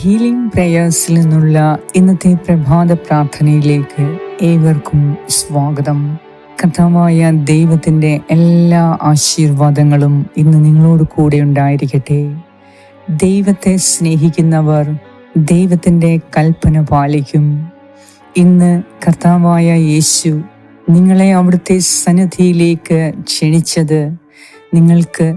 Healing പ്രേയേഴ്സിൽ നിന്നുള്ള ഇന്നത്തെ പ്രഭാത പ്രാർത്ഥനയിലേക്ക് ഏവർക്കും സ്വാഗതം. കർത്താവായ ദൈവത്തിന്റെ എല്ലാ ആശീർവാദങ്ങളും ഇന്ന് നിങ്ങളോട് കൂടെ ഉണ്ടായിരിക്കട്ടെ. ദൈവത്തെ സ്നേഹിക്കുന്നവർ ദൈവത്തിന്റെ കൽപ്പന പാലിക്കും. ഇന്ന് കർത്താവായ യേശു നിങ്ങളെ അവിടുത്തെ സന്നിധിയിലേക്ക് ക്ഷണിച്ചത് നിങ്ങൾക്ക്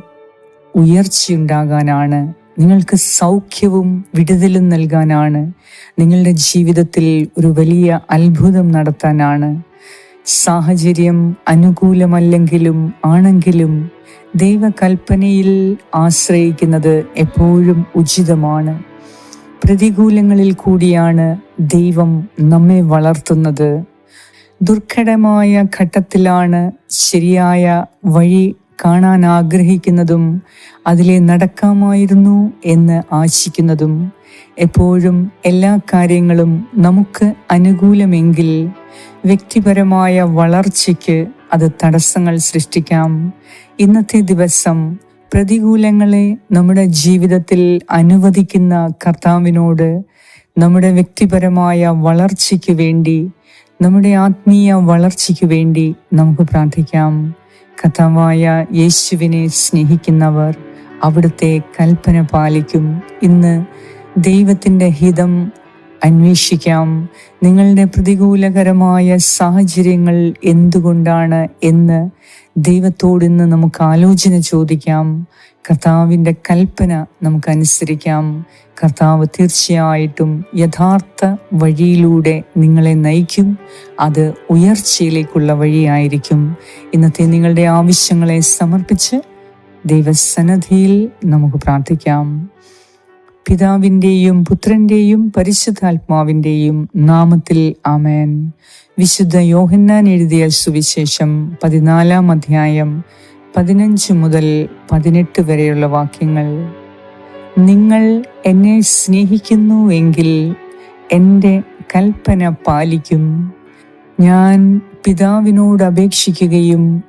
ഉയർച്ചയുണ്ടാകാനാണ്. നിങ്ങൾക്ക് സൗഖ്യവും വിടുതലും നൽകാനാണ്. നിങ്ങളുടെ ജീവിതത്തിൽ ഒരു വലിയ അത്ഭുതം നടത്താനാണ്. സാഹചര്യം അനുകൂലമല്ലെങ്കിലും ആണെങ്കിലും ദൈവകൽപ്പനയിൽ ആശ്രയിക്കുന്നത് എപ്പോഴും ഉചിതമാണ്. പ്രതികൂലങ്ങളിൽ കൂടിയാണ് ദൈവം നമ്മെ വളർത്തുന്നത്. ദുർഘടമായ ഘട്ടത്തിലാണ് ശരിയായ വഴി കാണാൻ ആഗ്രഹിക്കുന്നതും അതിലെ നടക്കാമായിരുന്നു എന്ന് ആശിക്കുന്നതും എപ്പോഴും എല്ലാ കാര്യങ്ങളും നമുക്ക് അനുകൂലമെങ്കിൽ വ്യക്തിപരമായ വളർച്ചയ്ക്ക് അത് തടസ്സങ്ങൾ സൃഷ്ടിക്കാം. ഇന്നത്തെ ദിവസം പ്രതികൂലങ്ങളെ നമ്മുടെ ജീവിതത്തിൽ അനുവദിക്കുന്ന കർത്താവിനോട് നമ്മുടെ വ്യക്തിപരമായ വളർച്ചയ്ക്ക് വേണ്ടി നമ്മുടെ ആത്മീയ വളർച്ചയ്ക്ക് വേണ്ടി നമുക്ക് പ്രാർത്ഥിക്കാം. കഥാവായ യേശുവിനെ സ്നേഹിക്കുന്നവർ അവിടുത്തെ കൽപ്പന പാലിക്കും. ഇന്ന് ദൈവത്തിന്റെ ഹിതം അന്വേഷിക്കാം. നിങ്ങളുടെ പ്രതികൂലകരമായ സാഹചര്യങ്ങൾ എന്തുകൊണ്ടാണ് എന്ന് ദൈവത്തോട് ഇന്ന് നമുക്ക് ആലോചന ചോദിക്കാം. കർത്താവിന്റെ കൽപ്പന നമുക്ക് അനുസരിക്കാം. കർത്താവ് തീർച്ചയായിട്ടും യഥാർത്ഥ വഴിയിലൂടെ നിങ്ങളെ നയിക്കും. അത് ഉയർച്ചയിലേക്കുള്ള വഴിയായിരിക്കും. ഇന്നത്തെ നിങ്ങളുടെ ആവശ്യങ്ങളെ സമർപ്പിച്ച് ദൈവസന്നദ്ധിയിൽ നമുക്ക് പ്രാർത്ഥിക്കാം. പിതാവിന്റെയും പുത്രന്റെയും പരിശുദ്ധാത്മാവിന്റെയും നാമത്തിൽ ആമേൻ. വിശുദ്ധ യോഹന്നാൻ എഴുതിയ സുവിശേഷം പതിനാലാം അധ്യായം പതിനഞ്ച് മുതൽ പതിനെട്ട് വരെയുള്ള വാക്യങ്ങൾ. നിങ്ങൾ എന്നെ സ്നേഹിക്കുന്നു എങ്കിൽ എന്റെ കൽപ്പന പാലിക്കും. ഞാൻ പിതാവിനോട് അപേക്ഷിക്കുകയും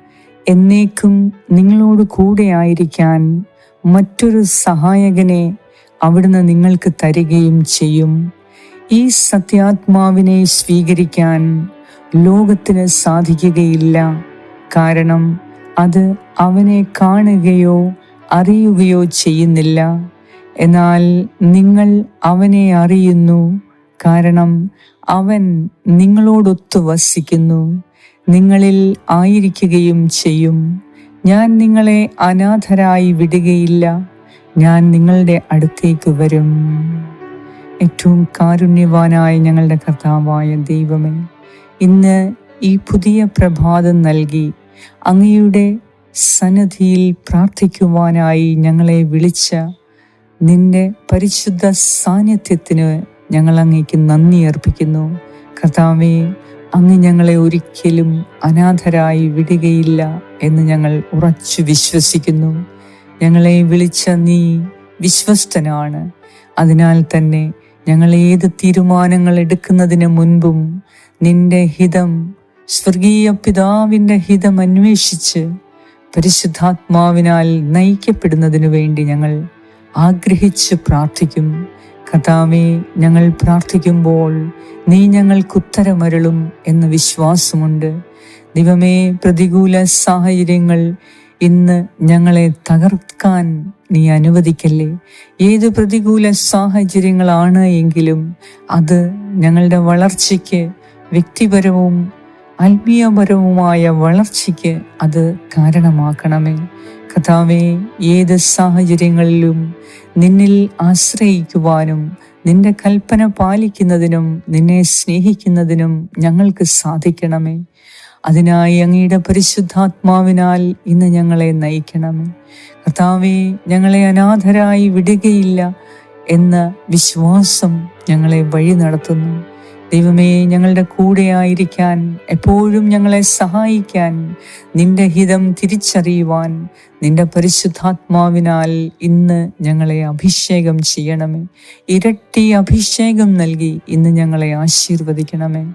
എന്നേക്കും നിങ്ങളോട് കൂടെ ആയിരിക്കാൻ മറ്റൊരു സഹായകനെ അവിടുന്ന് നിങ്ങൾക്ക് തരികയും ചെയ്യും. ഈ സത്യാത്മാവിനെ സ്വീകരിക്കാൻ ലോകത്തിന് സാധിക്കുകയില്ല. കാരണം അത് അവനെ കാണുകയോ അറിയുകയോ ചെയ്യുന്നില്ല. എന്നാൽ നിങ്ങൾ അവനെ അറിയുന്നു. കാരണം അവൻ നിങ്ങളോടൊത്തു വസിക്കുന്നു. നിങ്ങളിൽ ആയിരിക്കുകയും ചെയ്യും. ഞാൻ നിങ്ങളെ അനാഥരായി വിടുകയില്ല. ഞാൻ നിങ്ങളുടെ അടുത്തേക്ക് വരും. ഏറ്റവും കാരുണ്യവാനായ ഞങ്ങളുടെ കർത്താവായ ദൈവമേ ഇന്ന് ഈ പുതിയ പ്രഭാതം നൽകി അങ്ങയുടെ സന്നദ്ധിയിൽ പ്രാർത്ഥിക്കുവാനായി ഞങ്ങളെ വിളിച്ച നിന്റെ പരിശുദ്ധ സാന്നിധ്യത്തിന് ഞങ്ങൾ അങ്ങേക്ക് നന്ദി അർപ്പിക്കുന്നു. കർത്താവെ അങ്ങ് ഞങ്ങളെ ഒരിക്കലും അനാഥരായി വിടുകയില്ല എന്ന് ഞങ്ങൾ ഉറച്ചു വിശ്വസിക്കുന്നു. ഞങ്ങളെ വിളിച്ച നീ വിശ്വസ്തനാണ്. അതിനാൽ തന്നെ ഞങ്ങൾ ഏത് തീരുമാനങ്ങൾ എടുക്കുന്നതിന് മുൻപും നിന്റെ ഹിതം സ്വർഗീയ പിതാവിന്റെ ഹിതം അന്വേഷിച്ച് പരിശുദ്ധാത്മാവിനാൽ നയിക്കപ്പെടുന്നതിനു വേണ്ടി ഞങ്ങൾ ആഗ്രഹിച്ച് പ്രാർത്ഥിക്കും. കഥാവെ ഞങ്ങൾ പ്രാർത്ഥിക്കുമ്പോൾ നീ ഞങ്ങൾക്ക് ഉത്തരമരുളും എന്ന വിശ്വാസമുണ്ട്. ദിവമേ പ്രതികൂല സാഹചര്യങ്ങൾ ഇന്ന് ഞങ്ങളെ തകർക്കാൻ നീ അനുവദിക്കല്ലേ? ഏത് പ്രതികൂല സാഹചര്യങ്ങളാണ് എങ്കിലും അത് ഞങ്ങളുടെ വളർച്ചയ്ക്ക് വ്യക്തിപരവും ആത്മീയപരവുമായ വളർച്ചയ്ക്ക് അത് കാരണമാക്കണമേ. കഥാവെ ഏത് സാഹചര്യങ്ങളിലും നിന്നിൽ ആശ്രയിക്കുവാനും നിന്റെ കൽപ്പന പാലിക്കുന്നതിനും നിന്നെ സ്നേഹിക്കുന്നതിനും ഞങ്ങൾക്ക് സാധിക്കണമേ. അതിനായി അങ്ങയുടെ പരിശുദ്ധാത്മാവിനാൽ ഇന്ന് ഞങ്ങളെ നയിക്കണമേ കർത്താവെ ഞങ്ങളെ അനാഥരായി വിടുകയില്ല എന്ന വിശ്വാസം ഞങ്ങളെ വഴി നടത്തുന്നു. ദൈവമേ ഞങ്ങളുടെ കൂടെ ആയിരിക്കാൻ എപ്പോഴും ഞങ്ങളെ സഹായിക്കാൻ നിന്റെ ഹിതം തിരിച്ചറിയുവാൻ നിന്റെ പരിശുദ്ധാത്മാവിനാൽ ഇന്ന് ഞങ്ങളെ അഭിഷേകം ചെയ്യണമേ. ഇരട്ടി അഭിഷേകം നൽകി ഇന്ന് ഞങ്ങളെ ആശീർവദിക്കണമേ.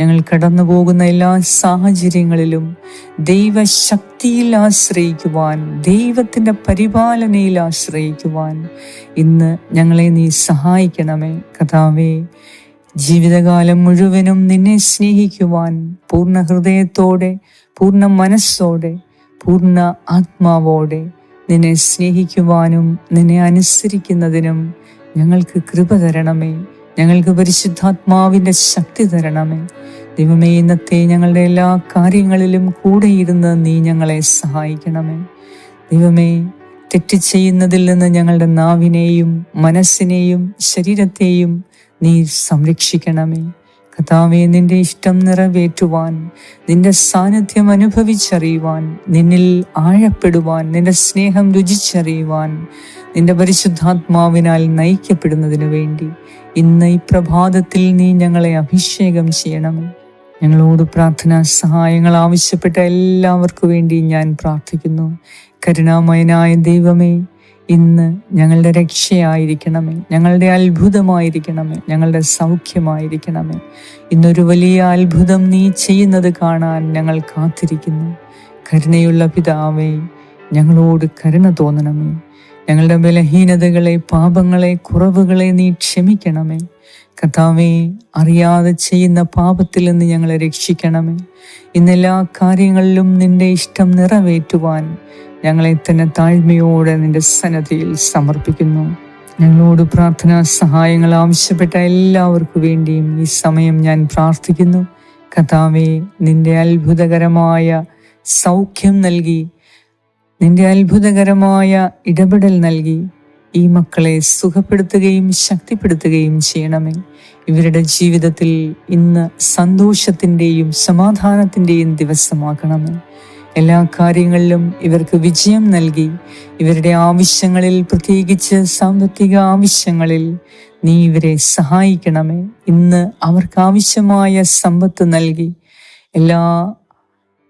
ഞങ്ങൾ കടന്നു പോകുന്ന എല്ലാ സാഹചര്യങ്ങളിലും ദൈവശക്തിയിൽ ആശ്രയിക്കുവാൻ ദൈവത്തിന്റെ പരിപാലനയിൽ ആശ്രയിക്കുവാൻ ഇന്ന് ഞങ്ങളെ നീ സഹായിക്കണമേ. കഥാവേ ജീവിതകാലം മുഴുവനും നിന്നെ സ്നേഹിക്കുവാൻ പൂർണ ഹൃദയത്തോടെ പൂർണ മനസ്സോടെ പൂർണ ആത്മാവോടെ നിന്നെ സ്നേഹിക്കുവാനും നിന്നെ അനുസരിക്കുന്നതിനും ഞങ്ങൾക്ക് കൃപ തരണമേ. ഞങ്ങൾക്ക് പരിശുദ്ധാത്മാവിന്റെ ശക്തി തരണമേ. ദൈവമേ ഇന്നത്തെ ഞങ്ങളുടെ എല്ലാ കാര്യങ്ങളിലും കൂടെ ഇരുന്ന് നീ ഞങ്ങളെ സഹായിക്കണമേ. ദൈവമേ തെറ്റ് ചെയ്യുന്നതിൽ നിന്ന് ഞങ്ങളുടെ നാവിനെയും മനസ്സിനെയും ശരീരത്തെയും നീ സംരക്ഷിക്കണമേ. കഥാവെ നിന്റെ ഇഷ്ടം നിറവേറ്റുവാൻ നിന്റെ സാന്നിധ്യം അനുഭവിച്ചറിയുവാൻ നിന്നിൽ ആഴപ്പെടുവാൻ നിന്റെ സ്നേഹം രുചിച്ചറിയുവാൻ നിന്റെ പരിശുദ്ധാത്മാവിനാൽ നയിക്കപ്പെടുന്നതിനു വേണ്ടി ഇന്ന് ഈ പ്രഭാതത്തിൽ നീ ഞങ്ങളെ അഭിഷേകം ചെയ്യണം ഞങ്ങളോട് പ്രാർത്ഥനാ സഹായങ്ങൾ ആവശ്യപ്പെട്ട എല്ലാവർക്കു വേണ്ടി ഞാൻ പ്രാർത്ഥിക്കുന്നു. കരുണാമയനായ ദൈവമേ ഇന്ന് ഞങ്ങളുടെ രക്ഷയായിരിക്കണമേ. ഞങ്ങളുടെ അത്ഭുതമായിരിക്കണമേ. ഞങ്ങളുടെ സൗഖ്യമായിരിക്കണമേ. ഇന്നൊരു വലിയ അത്ഭുതം നീ ചെയ്യുന്നത് കാണാൻ ഞങ്ങൾ കാത്തിരിക്കുന്നു. കരുണയുള്ള പിതാവേ ഞങ്ങളോട് കരുണ തോന്നണമേ. ഞങ്ങളുടെ ബലഹീനതകളെ പാപങ്ങളെ കുറവുകളെ നീ ക്ഷമിക്കണമേ. കർത്താവേ അറിയാതെ ചെയ്യുന്ന പാപത്തിൽ നിന്ന് ഞങ്ങളെ രക്ഷിക്കണമേ. ഇന്നെല്ലാ കാര്യങ്ങളിലും നിന്റെ ഇഷ്ടം നിറവേറ്റുവാൻ ഞങ്ങളെ തന്നെ താഴ്മയോടെ നിന്റെ സന്നദ്ധയിൽ സമർപ്പിക്കുന്നു. ഞങ്ങളോട് പ്രാർത്ഥനാ സഹായങ്ങൾ ആവശ്യപ്പെട്ട എല്ലാവർക്കു വേണ്ടിയും ഈ സമയം ഞാൻ പ്രാർത്ഥിക്കുന്നു. കഥാവേ നിന്റെ അത്ഭുതകരമായ സൗഖ്യം നൽകി നിന്റെ അത്ഭുതകരമായ ഇടപെടൽ നൽകി ഈ മക്കളെ സുഖപ്പെടുത്തുകയും ശക്തിപ്പെടുത്തുകയും ചെയ്യണമേ. ഇവരുടെ ജീവിതത്തിൽ ഇന്ന് സന്തോഷത്തിന്റെയും സമാധാനത്തിന്റെയും ദിവസമാക്കണമേ എല്ലാ കാര്യങ്ങളിലും ഇവർക്ക് വിജയം നൽകി. ഇവരുടെ ആവശ്യങ്ങളിൽ പ്രത്യേകിച്ച് സാമ്പത്തിക ആവശ്യങ്ങളിൽ നീ ഇവരെ സഹായിക്കണമേ. ഇന്ന് അവർക്ക് ആവശ്യമായ സമ്പത്ത് നൽകി. എല്ലാ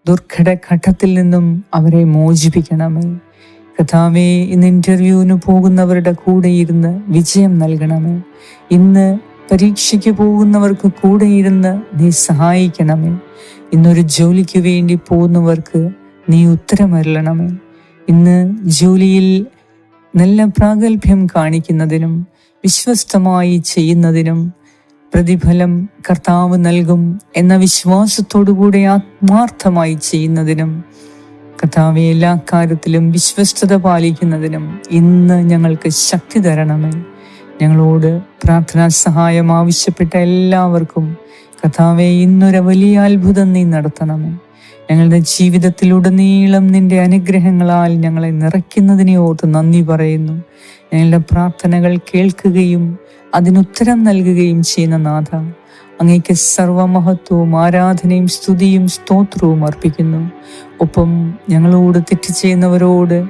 ദുർഘട ഘട്ടത്തിൽ നിന്നും അവരെ മോചിപ്പിക്കണമേ. കഥാവേ ഇന്ന് ഇന്റർവ്യൂവിന് പോകുന്നവരുടെ കൂടെ ഇരുന്ന് വിജയം നൽകണമേ. ഇന്ന് പരീക്ഷയ്ക്ക് പോകുന്നവർക്ക് കൂടെ ഇരുന്ന് നീ സഹായിക്കണമേ. ഇന്നൊരു ജോലിക്ക് വേണ്ടി പോകുന്നവർക്ക് നീ ഉത്തരമരുളണമേ. ഇന്ന് ജോലിയിൽ നല്ല പ്രാഗൽഭ്യം കാണിക്കുന്നതിനും വിശ്വസ്തമായി ചെയ്യുന്നതിനും പ്രതിഫലം കർത്താവ് നൽകും എന്ന വിശ്വാസത്തോടുകൂടെ ആത്മാർത്ഥമായി ചെയ്യുന്നതിനും കർത്താവെ എല്ലാ കാര്യത്തിലും വിശ്വസ്തത പാലിക്കുന്നതിനും ഇന്ന് ഞങ്ങൾക്ക് ശക്തി തരണമേ. ഞങ്ങളോട് പ്രാർത്ഥനാ സഹായം ആവശ്യപ്പെട്ട എല്ലാവർക്കും കഥാവെ ഇന്നൊരു വലിയ അത്ഭുതം നീ നടത്തണമേ. ഞങ്ങളുടെ ജീവിതത്തിലുടനീളം നിന്റെ അനുഗ്രഹങ്ങളാൽ ഞങ്ങളെ നിറയ്ക്കുന്നതിനെ ഓർത്ത് നന്ദി പറയുന്നു. ഞങ്ങളുടെ പ്രാർത്ഥനകൾ കേൾക്കുകയും അതിനുത്തരം നൽകുകയും ചെയ്യുന്ന നാഥ അങ്ങേക്ക് സർവമഹത്വവും ആരാധനയും സ്തുതിയും സ്തോത്രവും അർപ്പിക്കുന്നു. ഒപ്പം ഞങ്ങളോട് തെറ്റ് ചെയ്യുന്നവരോട്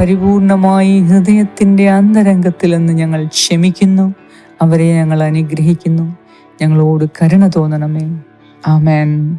പരിപൂർണമായി ഹൃദയത്തിന്റെ അന്തരംഗത്തിൽ നിന്ന് ഞങ്ങൾ ക്ഷമിക്കുന്നു. അവരെ ഞങ്ങൾ അനുഗ്രഹിക്കുന്നു. ഞങ്ങളോട് കരുണ തോന്നണമേ. ആമേൻ.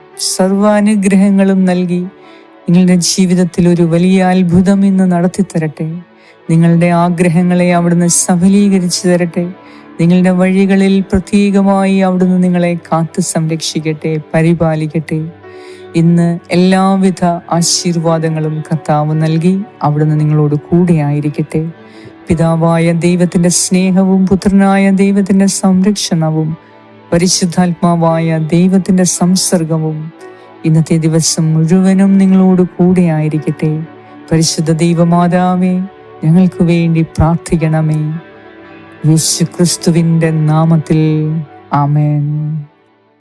സർവ അനുഗ്രഹങ്ങളും നൽകി നിങ്ങളുടെ ജീവിതത്തിൽ ഒരു വലിയ അത്ഭുതം ഇന്ന് നടത്തി തരട്ടെ. നിങ്ങളുടെ ആഗ്രഹങ്ങളെ അവിടുന്ന് സഫലീകരിച്ചു തരട്ടെ. നിങ്ങളുടെ വഴികളിൽ പ്രത്യേകമായി അവിടുന്ന് നിങ്ങളെ കാത്തു സംരക്ഷിക്കട്ടെ പരിപാലിക്കട്ടെ. ഇന്ന് എല്ലാവിധ ആശീർവാദങ്ങളും കർത്താവ് നൽകി അവിടുന്ന് നിങ്ങളോട് കൂടെ ആയിരിക്കട്ടെ. പിതാവായ ദൈവത്തിന്റെ സ്നേഹവും പുത്രനായ ദൈവത്തിന്റെ സംരക്ഷണവും പരിശുദ്ധാത്മാവായ ദൈവത്തിന്റെ സംസർഗവും ഇന്നത്തെ ദിവസം മുഴുവനും നിങ്ങളോട് കൂടെ ആയിരിക്കട്ടെ. പരിശുദ്ധ ദൈവമാതാവേ ഞങ്ങൾക്ക് വേണ്ടി പ്രാർത്ഥിക്കണമേ. യേശു ക്രിസ്തുവിന്റെ നാമത്തിൽ. ആമേൻ.